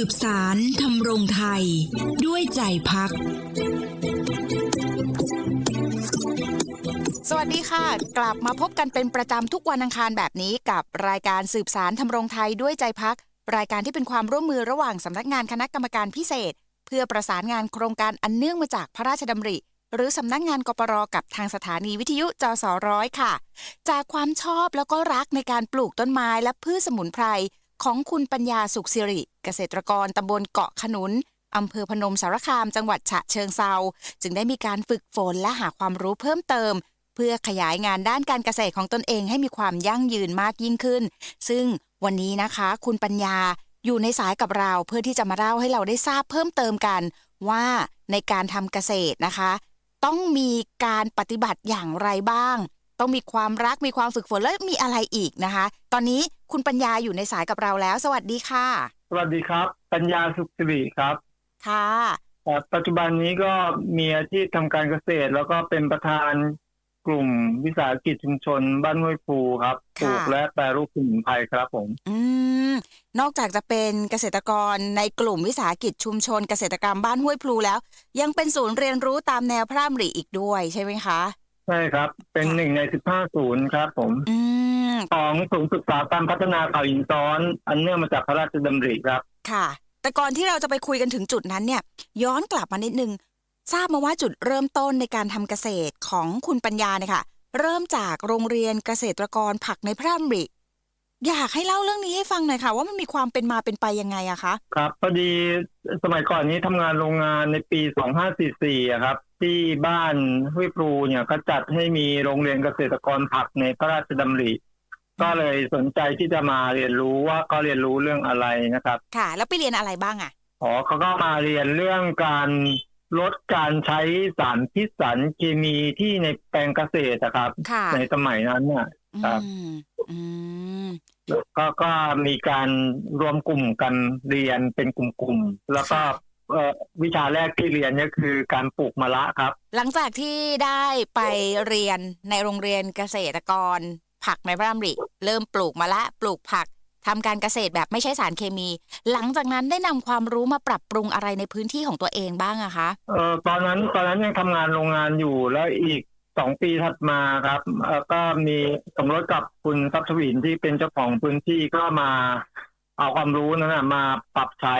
สืบสารทำรงไทย ด้วยใจพัก สวัสดีค่ะ กลับมาพบกันเป็นประจำทุกวันอังคารแบบนี้กับรายการสืบสารทำรงไทยด้วยใจพัก รายการที่เป็นความร่วมมือระหว่างสำนักงานคณะกรรมการพิเศษ เพื่อประสานงานโครงการอันเนื่องมาจากพระราชดำริ หรือสำนักงานกปรกับทางสถานีวิทยุจสร้อยค่ะ จากความชอบแล้วก็รักในการปลูกต้นไม้และพืชสมุนไพร ของคุณปัญญาสุขสิริ เกษตรกรตำบลเกาะขนุนอำเภอพนมสารคาม จังหวัดฉะเชิงเซาจึงได้มีการฝึกฝนและหาความรู้เพิ่มเติม เพื่อขยายงานด้านการเกษตรของตนเองให้มีความยั่งยืนมากยิ่งขึ้น ซึ่งวันนี้นะคะ คุณปัญญาอยู่ในสายกับเราเพื่อที่จะมาเล่าให้เราได้ทราบเพิ่มเติมกัน ว่าในการทำเกษตรนะคะ ต้องมีการปฏิบัติอย่างไรบ้าง ต้องมีความรักมีความฝึกฝนและมีอะไรอีกนะคะ ตอนนี้ คุณปัญญาอยู่ในสายกับเราแล้ว สวัสดีค่ะ สวัสดีครับ ปัญญาสุขสิริครับ ค่ะเอ่อปัจจุบันนี้ก็มีอาชีพทำการเกษตร แล้วก็เป็นประธานกลุ่มวิสาหกิจชุมชน บ้านห้วยภูครับปลูกและแปรรูปสมุนไพรครับผม อืมนอกจากจะเป็นเกษตรกรในกลุ่มวิสาหกิจชุมชน เกษตรกรรมบ้านห้วยพลูแล้ว ยังเป็นศูนย์เรียนรู้ตามแนวพระดำริอีกด้วยใช่ไหมคะ ใช่ครับ เป็นค่ะหนึ่งในสิบห้าศูนย์ครับ ผมอืมของศูนย์ศึกษาการพัฒนาเขาหินซ้อน อันเนื่องมาจากพระราชดำริครับ ค่ะ แต่ก่อนที่เราจะไปคุยกันถึงจุดนั้นเนี่ย ย้อนกลับมานิดนึง ทราบมาว่าจุดเริ่มต้นในการทำเกษตรของคุณปัญญาเนี่ยค่ะ เริ่มจากโรงเรียนเกษตรกรผักในพระดำริ อยากให้เล่าเรื่องนี้ให้ฟังหน่อยค่ะ ว่ามันมีความเป็นมาเป็นไปยังไงอะคะ ครับพอดีสมัยก่อนนี้ทำงานโรงงานในปี 2544อะครับ ที่บ้านห้วยพลูเนี่ยก็จัดให้มีโรงเรียนเกษตรกรผักในพระราชดำริ ก็เลยสนใจที่จะมาเรียนรู้ว่าก็เรียนรู้เรื่องอะไรนะครับค่ะ แล้วไปเรียนอะไรบ้างอะอ๋อเขาก็มาเรียนเรื่องการลดการใช้สารพิษสารเคมีที่ในแปลงเกษตรนะครับ ค่ะในสมัยนั้นเนี่ยครับ อืมอืม ก็ก็มีการรวมกลุ่มกันเรียนเป็นกลุ่มๆแล้วก็ค่ะเอ่อวิชาแรกที่เรียนเนี่ยคือการปลูกมะละครับ หลังจากที่ได้ไปเรียนในโรงเรียนเกษตรกร ผักในพระดำริ เริ่มปลูกมะละปลูกผักทำการเกษตรแบบไม่ใช้สารเคมี หลังจากนั้นได้นำความรู้มาปรับปรุงอะไรในพื้นที่ของตัวเองบ้างอะคะเอ่อตอนนั้นตอนนั้นยังทำงานโรงงานอยู่แล้วอีก สองปีถัดมาครับเอ่อก็มีสมรสกับคุณทรัพย์ชวินที่เป็นเจ้าของพื้นที่ก็มาเอาความรู้นั้นนะมาปรับใช้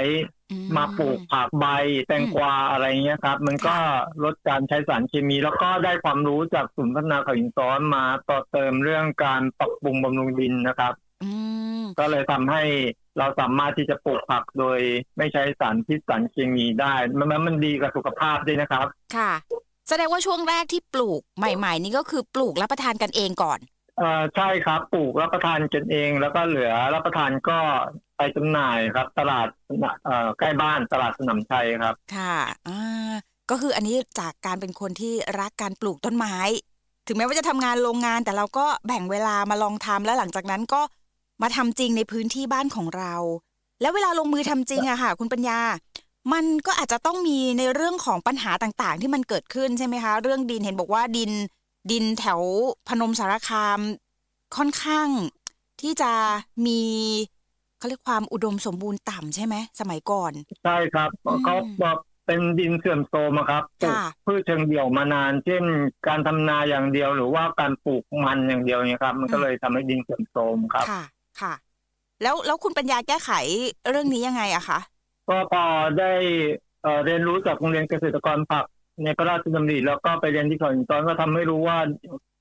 อืมาปลูกผักใบแตงกวาอะไรเงี้ยครับ มันก็ลดการใช้สารเคมี แล้วก็ได้ความรู้จากศูนย์พัฒนาเขาหินซ้อนมาต่อเติมเรื่องการปรับปรุงบำรุงดินนะครับอืมก็เลยทำให้เราสามารถที่จะปลูกผักโดยไม่ใช้สารพิษสารเคมีได้ มันมันมันดีกับสุขภาพด้วยนะครับ ค่ะ แสดงว่าช่วงแรกที่ปลูกใหม่ ๆ นี่ก็คือปลูกรับประทานกันเองก่อนเอ่อใช่ครับปลูกรับประทานกันเอง แล้วก็เหลือรับประทานก็ไปจำหน่ายครับ ตลาดเอ่อใกล้บ้านตลาดสนามชัยครับ ค่ะอ่าก็คืออันนี้จากการเป็นคนที่รักการปลูกต้นไม้ ถึงแม้ว่าจะทำงานโรงงานแต่เราก็แบ่งเวลามาลองทำแล้วหลังจากนั้นก็มาทำจริงในพื้นที่บ้านของเรา แล้วเวลาลงมือทำจริงอะค่ะ คุณปัญญา มันก็อาจจะต้องมีในเรื่องของปัญหาต่างๆ ที่มันเกิดขึ้นใช่ไหมคะ เรื่องดินเห็นบอกว่าดินดินแถวพนมสารคามค่อนข้างที่จะมีเขาเรียกความอุดมสมบูรณ์ต่ำใช่ไหมสมัยก่อน ใช่ครับอืมเขาบอกเป็นดินเสื่อมโทรมอะครับปลูกค่ะ พืชเชิงเดี่ยวมานาน เช่น การทำนาอย่างเดียวหรือว่าการปลูกมันอย่างเดียวเนี่ยครับ มันก็เลยทำให้ดินเสื่อมโทรมครับ ค่ะค่ะ แล้วแล้วคุณปัญญาแก้ไขเรื่องนี้ยังไงอะคะ ก็พอได้เอ่อเรียนรู้จากโรงเรียนเกษตรกรผักในพระราชดำริแล้วก็ไปเรียนที่เขาหินซ้อนก็ทำให้รู้ว่า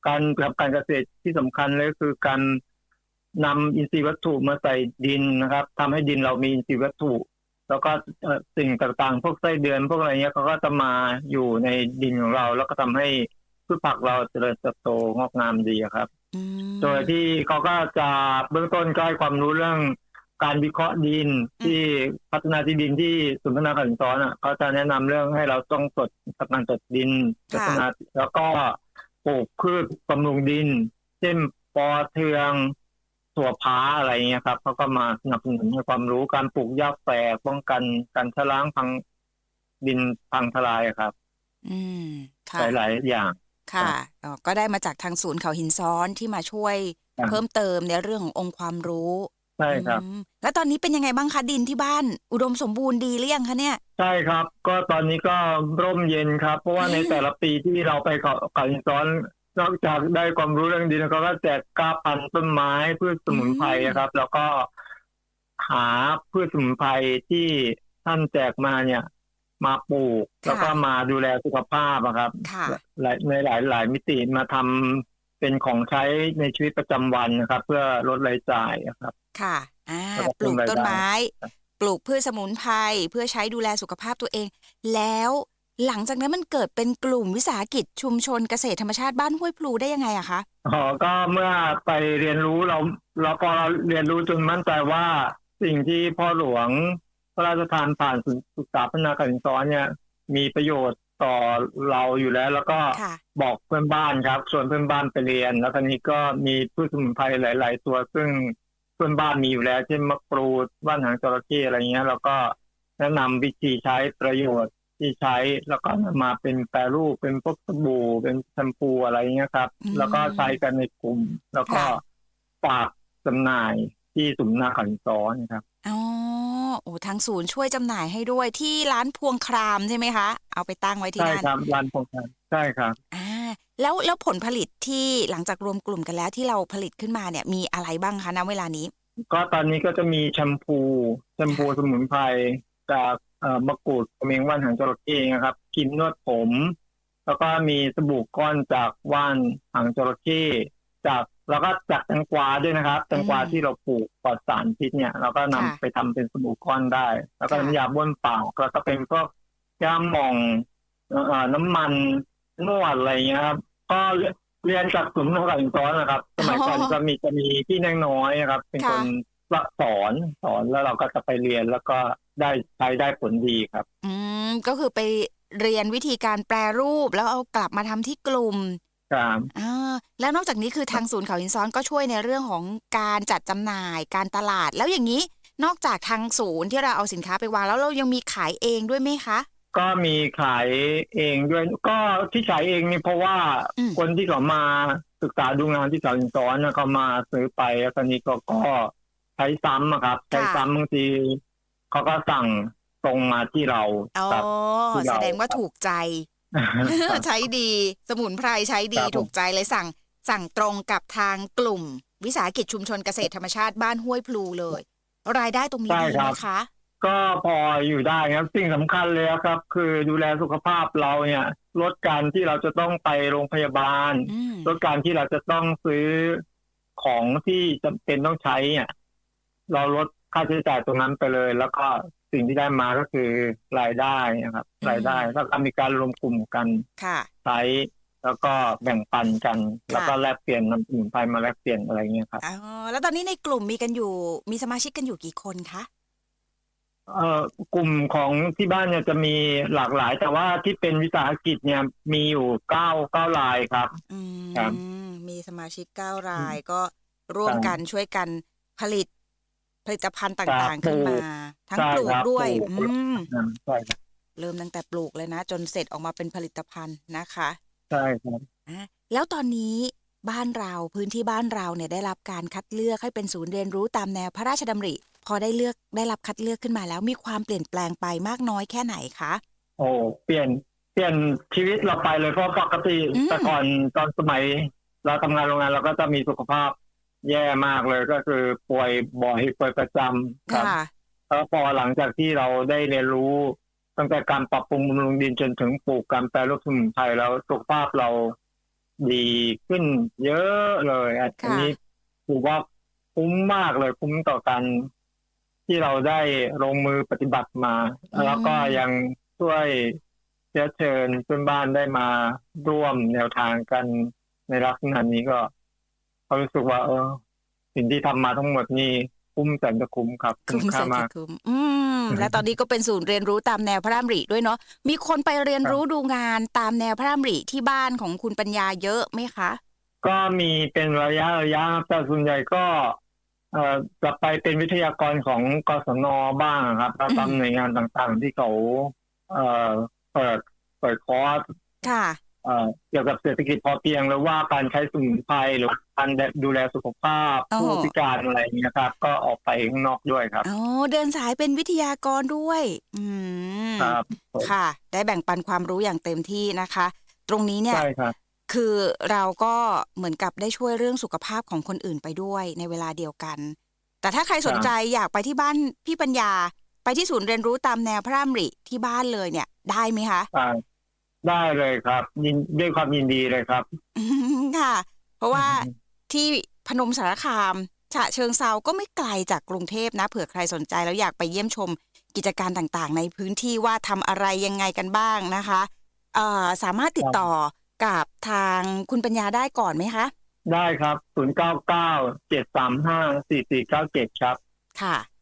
การทำการเกษตรที่สำคัญเลยคือการนำอินทรีย์วัตถุมาใส่ดินนะครับทำให้ดินเรามีอินทรีย์วัตถุ แล้วก็เอ่อสิ่งต่างๆ พวกไส้เดือน พวกอะไรเงี้ยเขาก็จะมาอยู่ในดินของเรา แล้วก็ทำให้พืชผักเราเจริญเติบโตงอกงามดีอะครับอืมโดยที่เขาก็จะเบื้องต้นก็ให้ความรู้เรื่อง การวิเคราะห์ดินที่พัฒนาที่ดินที่ศูนย์พัฒนาการซ้อนอะเขาจะแนะนำเรื่องให้เราต้องตรวจทำการตรวจดินพัฒนาแล้วก็ปลูกพืชบำรุงดิน เช่นปอเทืองถั่วพ้าอะไรเงี้ยครับเขาก็มาสนับสนุนให้ความรู้การปลูกหญ้าแฝกป้องกันการชะล้างพังดินพังทลายอะครับ อืมค่ะหลายๆอย่างค่ะอ๋อก็ได้มาจากทางศูนย์เขาหินซ้อนที่มาช่วยครับเพิ่มเติมในเรื่องขององค์ความรู้ ใช่ครับ อืมแล้วตอนนี้เป็นยังไงบ้างคะดินที่บ้าน อุดมสมบูรณ์ดีหรือยังคะเนี่ย ใช่ครับ ก็ตอนนี้ก็ร่มเย็นครับ เพราะว่าในแต่ละปีที่เราไปเกาะเกาะหินซ้อนนอกจากได้ความรู้เรื่องดินเขาก็แจกกล้าพันธุ์ต้นไม้พืชสมุนไพรอืมครับ แล้วก็หาพืชสมุนไพรที่ท่านแจกมาเนี่ย มาปลูก แล้วก็มาดูแลสุขภาพอะครับ ค่ะ หลายในหลายหลายมิติมาทำ เป็นของใช้ในชีวิตประจำวันนะครับ เพื่อลดรายจ่ายอะครับ ค่ะอ่าแล้วก็ปลูกเพิ่มรายได้ต้นไม้ครับปลูกพืชสมุนไพรเพื่อใช้ดูแลสุขภาพตัวเอง แล้วหลังจากนั้นมันเกิดเป็นกลุ่มวิสาหกิจชุมชนเกษตรธรรมชาติบ้านห้วยพลูได้ยังไงอะคะอ๋อก็เมื่อไปเรียนรู้เราเราพอเราเรียนรู้จนมั่นใจว่าสิ่งที่พ่อหลวงพระราชทานผ่านศูนย์ศึกษาพัฒนาการศึกษาเนี่ยมีประโยชน์ ต่อเราอยู่แล้ว แล้วก็ค่ะบอกเพื่อนบ้านครับชวนเพื่อนบ้านไปเรียน แล้วคราวนี้ก็มีพืชสมุนไพรหลาย ๆ ตัวซึ่งเพื่อนบ้านมีอยู่แล้วเช่นมะกรูดว่านหางจระเข้อะไรเงี้ย แล้วก็แนะนำวิธีใช้ประโยชน์ที่ใช้แล้วก็นำมาเป็นแปรรูปเป็นพวกสบู่เป็นแชมพูอะไรเงี้ยครับอืมแล้วก็ใช้กันในกลุ่ม แล้วก็ค่ะฝากจำหน่ายที่สุนนาขันซ้อนนะครับอ๋อ โอ้ทางศูนย์ช่วยจำหน่ายให้ด้วยที่ร้านพวงครามใช่ไหมคะ เอาไปตั้งไว้ที่ใช่นั่นครับร้านพงกันใช่ครับอ่าแล้วแล้วผลผลิตที่หลังจากรวมกลุ่มกันแล้วที่เราผลิตขึ้นมาเนี่ยมีอะไรบ้างคะณเวลานี้ ก็ตอนนี้ก็จะมีแชมพูแชมพูสมุนไพรจากเอ่อมะกรูดเมงว่านหางจระเข้นะครับครีมนวดผม แล้วก็มีสบู่ก้อนจากว่านหางจระเข้จาก แล้วก็จากแตงกวาด้วยนะครับแตงกวาอืมที่เราปลูกปลอดสารพิษเนี่ย เราก็นำค่ะไปทำเป็นสบู่ก้อนได้ แล้วก็ค่ะน้ำยาบ้วนปากแล้วก็เป็นพวกยาหม่องเอ่อน้ำมันนวดอะไรเงี้ยครับ ก็เรียนจากศูนย์นักการซ้อนนะครับ สมัยก่อนจะมีจะมีพี่นางน้อยนะครับ เป็นคนสอนสอนแล้วเราก็จะไปเรียนแล้วก็ได้ใช้ได้ผลดีครับ อืมก็คือไปเรียนวิธีการแปรรูปแล้วเอากลับมาทำที่กลุ่ม ครับอ่าแล้วนอกจากนี้คือทางศูนย์เขาหินซ้อนก็ช่วยในเรื่องของการจัดจำหน่ายการตลาด แล้วอย่างนี้นอกจากทางศูนย์ที่เราเอาสินค้าไปวางแล้วเรายังมีขายเองด้วยไหมคะ ก็มีขายเองด้วยก็ที่ขายเองนี่เพราะว่าอืม คนที่เขามาศึกษาดูงานที่สอนสอนนะเขามาซื้อไปแล้วตอนนี้ก็ก็ใช้ซ้ำอะครับ ใช้ซ้ำบางทีเขาก็สั่งตรงมาที่เราอ๋อครับ ที่เรา แสดงว่าถูกใจครับ ใช้ดีสมุนไพรใช้ดีครับผมถูกใจเลยสั่ง สั่งตรงกับทางกลุ่ม วิสาหกิจชุมชนเกษตรธรรมชาติบ้านห้วยพลูเลย รายได้ตรงนี้ใช่ดีครัไหมบคะ ก็พออยู่ได้ครับสิ่งสำคัญเลยครับ คือดูแลสุขภาพเราเนี่ยลดการที่เราจะต้องไปโรงพยาบาลอืมลดการที่เราจะต้องซื้อของที่จำเป็นต้องใช้เนี่ยเราลดค่าใช้จ่ายตรงนั้นไปเลย แล้วก็ สิ่งที่ได้มาก็คือรายได้นะครับรายได้แล้วก็มีการรวมกลุ่มกันค่ะใช้แล้วก็แบ่งปันกันค่ะแล้วก็แลกเปลี่ยนนำสมุนไพรมาแลกเปลี่ยนอะไรเงี้ยครับอ๋อแล้วตอนนี้ในกลุ่มมีกันอยู่มีสมาชิกกันอยู่กี่คนคะเอ่อกลุ่มของที่บ้านเนี่ยจะมีหลากหลาย แต่ว่าที่เป็นวิสาหกิจเนี่ยมีอยู่เก้าเก้ารายครับอืครับมมีสมาชิกเก้ารายก็ร่วมกันช่วยกันผลิต ผลิตภัณฑ์ต่างๆขึ้นมา ทั้งใช่ปลูกครับด้วยปลูกอืมอ่าใช่ครับเริ่มตั้งแต่ปลูกเลยนะ จนเสร็จออกมาเป็นผลิตภัณฑ์นะคะใช่ครับอะแล้วตอนนี้บ้านเราพื้นที่บ้านเราเนี่ยได้รับการคัดเลือกให้เป็นศูนย์เรียนรู้ตามแนวพระราชดำริ พอได้เลือกได้รับคัดเลือกขึ้นมาแล้ว มีความเปลี่ยนแปลงไปมากน้อยแค่ไหนคะโอ้เปลี่ยนเปลี่ยนชีวิตเราไปเลยเพราะปกติอืมแต่ก่อนตอนสมัย เราทำงานโรงงานเราก็จะมีสุขภาพ แย่มากเลยก็คือป่วยบ่อยป่วยประจำครับค่ะ แล้วพอหลังจากที่เราได้เรียนรู้ ตั้งแต่การปรับปรุงบำรุงดินจนถึงปลูกการแปรรูปสมุนไพรแล้วสุขภาพเราดีขึ้นเยอะเลยอันค่ะนี้ถือว่าคุ้มมากเลยคุ้มต่อการที่เราได้ลงมือปฏิบัติมาแล้วก็ยังช่วยเชื้อเชิญเพื่อนบ้านได้มาร่วมแนวทางกันในลักษณะนี้ก็ เขารู้สึกว่า เออ สิ่งที่ทำมาทั้งหมดนี่คุ้มแสนจะคุ้มครับคุ้มค่าแสนมาจะกคุ้มอืมและตอนนี้ก็เป็นศูนย์เรียนรู้ตามแนวพระรามริด้วยเนาะมีคนไปเรียนรู้ดูงานตามแนวพระรามริที่บ้านของคุณปัญญาเยอะไหมคะ ก็มีเป็นระยะระยะแต่ส่วนใหญ่ก็ เอ่อจะไปเป็นวิทยากรของกศนบ้างครับแล้วตามอืมหน่วยงานต่างๆ ที่เขา เอ่อเปิดเปิดคอร์สค่ะ เอ่อเกี่ยวกับเศรษฐกิจพอเพียงหรือว่าการใช้สมุนไพรหรือการดูแลสุขภาพโอ้ผู้พิการอะไรอย่างเงี้ยครับ ก็ออกไปข้างนอกด้วยครับอ๋อเดินสายเป็นวิทยากรด้วย อืมครับค่ะ ได้แบ่งปันความรู้อย่างเต็มที่นะคะ ตรงนี้เนี่ยใช่ครับคือเราก็เหมือนกับได้ช่วยเรื่องสุขภาพของคนอื่นไปด้วยในเวลาเดียวกัน แต่ถ้าใครสนใจอยากไปที่บ้านพี่ปัญญา ไปที่ศูนย์เรียนรู้ตามแนวพระรามริที่บ้านเลยเนี่ย ได้ไหมคะอ่า ได้เลยครับยินด้วยความยินดีเลยครับ ค่ะ เพราะว่าที่พนมสารคาม ฉะเชิงเซาก็ไม่ไกลจากกรุงเทพนะ เผื่อใครสนใจแล้วอยากไปเยี่ยมชมกิจการต่างๆ ในพื้นที่ว่าทำอะไรยังไงกันบ้างนะคะเอ่อสามารถติดต่อกับทางคุณปัญญาได้ก่อนไหมคะ ได้ครับศูนย์เก้าเก้าเจ็ดสามห้าสี่สี่เก้าเจ็ดครับ ค่ะอะ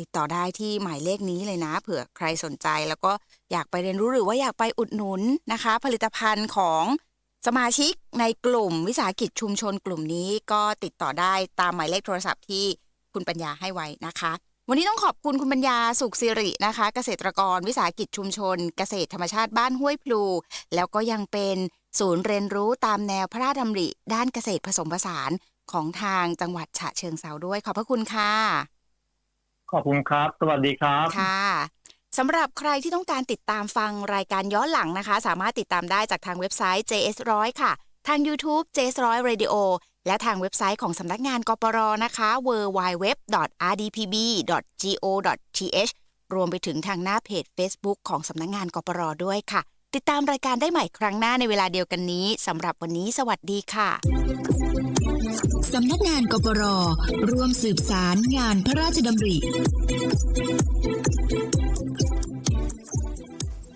ติดต่อได้ที่หมายเลขนี้เลยนะ เผื่อใครสนใจแล้วก็อยากไปเรียนรู้หรือว่าอยากไปอุดหนุนนะคะ ผลิตภัณฑ์ของสมาชิกในกลุ่มวิสาหกิจชุมชนกลุ่มนี้ก็ติดต่อได้ตามหมายเลขโทรศัพท์ที่คุณปัญญาให้ไว้นะคะ วันนี้ต้องขอบคุณคุณปัญญาสุขสิรินะคะ เกษตรกรวิสาหกิจชุมชน เกษตรธรรมชาติบ้านห้วยพลู แล้วก็ยังเป็นศูนย์เรียนรู้ตามแนวพระราชดำริ ด้านเกษตรผสมผสานของทางจังหวัดฉะเชิงเซาด้วยขอบพระคุณค่ะ ขอบคุณครับ สวัสดีครับ ค่ะสำหรับใครที่ต้องการติดตามฟังรายการย้อนหลังนะคะ สามารถติดตามได้จากทางเว็บไซต์ JS100 ค่ะ ทาง YouTube JS100 Radio และทางเว็บไซต์ของสำนักงานกปรนะคะ www.rdpb.go.th รวมไปถึงทางหน้าเพจ Facebook ของสำนักงานกปรด้วยค่ะ ติดตามรายการได้ใหม่ครั้งหน้าในเวลาเดียวกันนี้สำหรับวันนี้ สวัสดีค่ะ สำนักงานกปรร่วมสืบสารงานพระราชดำริ